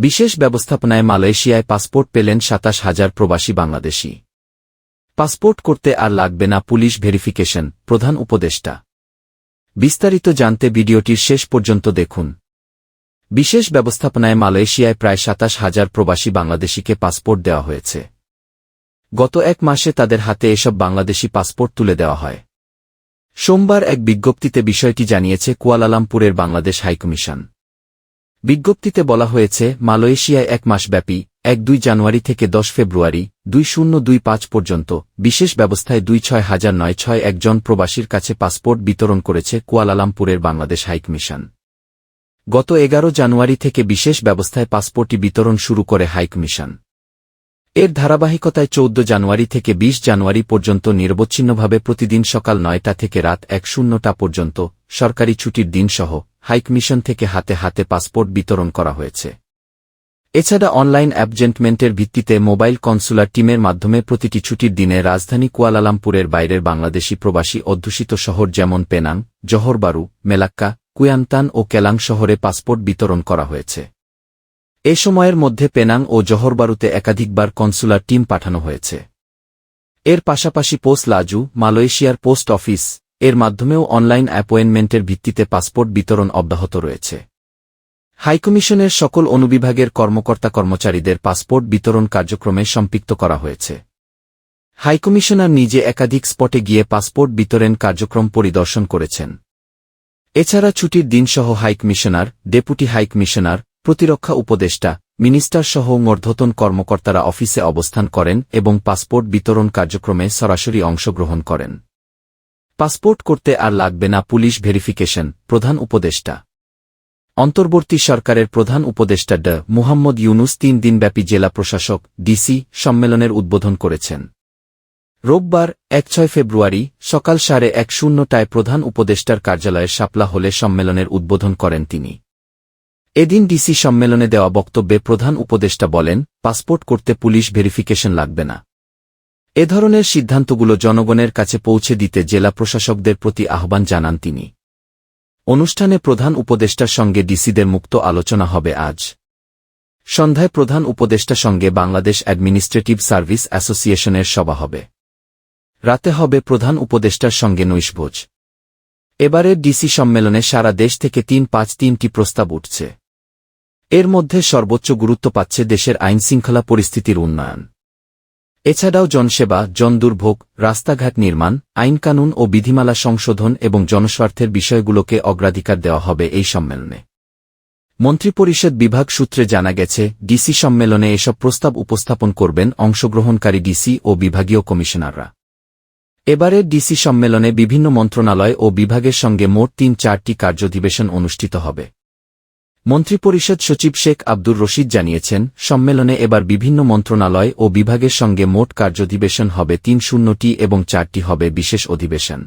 বিশেষ ব্যবস্থাপনায় মালয়েশিয়ায় পাসপোর্ট পেলেন সাতাশ হাজার প্রবাসী বাংলাদেশি। পাসপোর্ট করতে আর লাগবে না পুলিশ ভেরিফিকেশন, প্রধান উপদেষ্টা। বিস্তারিত জানতে ভিডিওটির শেষ পর্যন্ত দেখুন। বিশেষ ব্যবস্থাপনায় মালয়েশিয়ায় প্রায় সাতাশ হাজার প্রবাসী বাংলাদেশিকে পাসপোর্ট দেওয়া হয়েছে। গত এক মাসে তাদের হাতে এসব বাংলাদেশি পাসপোর্ট তুলে দেওয়া হয়। সোমবার এক বিজ্ঞপ্তিতে বিষয়টি জানিয়েছে কুয়ালালামপুরের বাংলাদেশ হাইকমিশন। বিজ্ঞপ্তিতে বলা হয়েছে, মালয়েশিয়ায় এক মাসব্যাপী, এক দুই জানুয়ারি থেকে দশ ফেব্রুয়ারি, দুই শূন্য দুই পাঁচ পর্যন্ত, বিশেষ ব্যবস্থায় দুই ছয় হাজার নয় ছয় একজন প্রবাসীর কাছে পাসপোর্ট বিতরণ করেছে কুয়ালালামপুরের বাংলাদেশ হাইকমিশন গত এগারো জানুয়ারি থেকে বিশেষ ব্যবস্থায় পাসপোর্টটি বিতরণ শুরু করে হাইকমিশন এর ধারাবাহিকতায় চৌদ্দ জানুয়ারি থেকে ২০ জানুয়ারি পর্যন্ত নিরবচ্ছিন্নভাবে প্রতিদিন সকাল নয়টা থেকে রাত এক শূন্যটা পর্যন্ত সরকারি ছুটির দিনসহ হাইকমিশন থেকে হাতে হাতে পাসপোর্ট বিতরণ করা হয়েছে। এছাড়া অনলাইন অ্যাপজেন্টমেন্টের ভিত্তিতে মোবাইল কনসুলার টিমের মাধ্যমে প্রতিটি ছুটির দিনে রাজধানী কুয়ালালামপুরের বাইরের বাংলাদেশি প্রবাসী অধ্যুষিত শহর যেমন Penang, Johor Bahru, Malacca, Kuantan ও কেলাং শহরে পাসপোর্ট বিতরণ করা হয়েছে। এ সময়ের মধ্যে পেনাং ও জহরবারুতে একাধিকবার কনসুলার টিম পাঠানো হয়েছে। এর পাশাপাশি পোস্ট লাজু, মালয়েশিয়ার পোস্ট অফিস, এর মাধ্যমেও অনলাইন অ্যাপয়েন্টমেন্টের ভিত্তিতে পাসপোর্ট বিতরণ অব্যাহত রয়েছে। হাইকমিশনের সকল অনুবিভাগের কর্মকর্তা কর্মচারীদের পাসপোর্ট বিতরণ কার্যক্রমে সম্পৃক্ত করা হয়েছে। হাইকমিশনার নিজে একাধিক স্পটে গিয়ে পাসপোর্ট বিতরণ কার্যক্রম পরিদর্শন করেছেন। এছাড়া ছুটির দিনসহ হাইকমিশনার, ডেপুটি হাইকমিশনার প্রতিরক্ষা উপদেষ্টা, মিনিস্টার সহ মর্ধতন কর্মকর্তারা অফিসে অবস্থান করেন এবং পাসপোর্ট বিতরণ কার্যক্রমে সরাসরি অংশগ্রহণ করেন। পাসপোর্ট করতে আর লাগবে না পুলিশ ভেরিফিকেশন, প্রধান উপদেষ্টা। অন্তর্বর্তী সরকারের প্রধান উপদেষ্টা ড মুহাম্মদ ইউনুস তিন দিনব্যাপী জেলা প্রশাসক, ডিসি, সম্মেলনের উদ্বোধন করেছেন। রোববার এক ছয় ফেব্রুয়ারি, সকাল সাড়ে এক শূন্যটায় প্রধান উপদেষ্টার কার্যালয়ে শাপলা হলে সম্মেলনের উদ্বোধন করেন তিনি। এদিন ডিসি সম্মেলনে দেওয়া বক্তব্যে প্রধান উপদেষ্টা বলেন, পাসপোর্ট করতে পুলিশ ভেরিফিকেশন লাগবে না। এ ধরনের সিদ্ধান্তগুলো জনগণের কাছে পৌঁছে দিতে জেলা প্রশাসকদের প্রতি আহ্বান জানান তিনি। অনুষ্ঠানে প্রধান উপদেষ্টার সঙ্গে ডিসিদের মুক্ত আলোচনা হবে আজ। সন্ধ্যায় প্রধান উপদেষ্টা সঙ্গে বাংলাদেশ অ্যাডমিনিস্ট্রেটিভ সার্ভিস অ্যাসোসিয়েশনের সভা হবে। রাতে হবে প্রধান উপদেষ্টার সঙ্গে নৈশভোজ। এবারের ডিসি সম্মেলনে সারা দেশ থেকে তিন পাঁচ তিনটি প্রস্তাব উঠছে। এর মধ্যে সর্বোচ্চ গুরুত্ব পাচ্ছে দেশের আইনশৃঙ্খলা পরিস্থিতির উন্নয়ন। এছাড়াও জনসেবা জনদুর্ভোগ রাস্তাঘাট নির্মাণ, আইনকানুন ও বিধিমালা সংশোধন এবং জনস্বার্থের বিষয়গুলোকে অগ্রাধিকার দেওয়া হবে এই সম্মেলনে। মন্ত্রিপরিষদ বিভাগ সূত্রে জানা গেছে, ডিসি সম্মেলনে এসব প্রস্তাব উপস্থাপন করবেন অংশগ্রহণকারী ডিসি ও বিভাগীয় কমিশনাররা। এবারের ডিসি সম্মেলনে বিভিন্ন মন্ত্রণালয় ও বিভাগের সঙ্গে মোট তিন চারটি কার্যধিবেশন অনুষ্ঠিত হবে। মন্ত্রিপরিষদ সচিব শেখ আব্দুর রশিদ জানিয়েছেন, সম্মেলনে এবার বিভিন্ন মন্ত্রণালয় ও বিভাগের সঙ্গে মোট কার্যধিবেশন হবে তিন শূন্যটি এবং চারটি হবে বিশেষ অধিবেশন।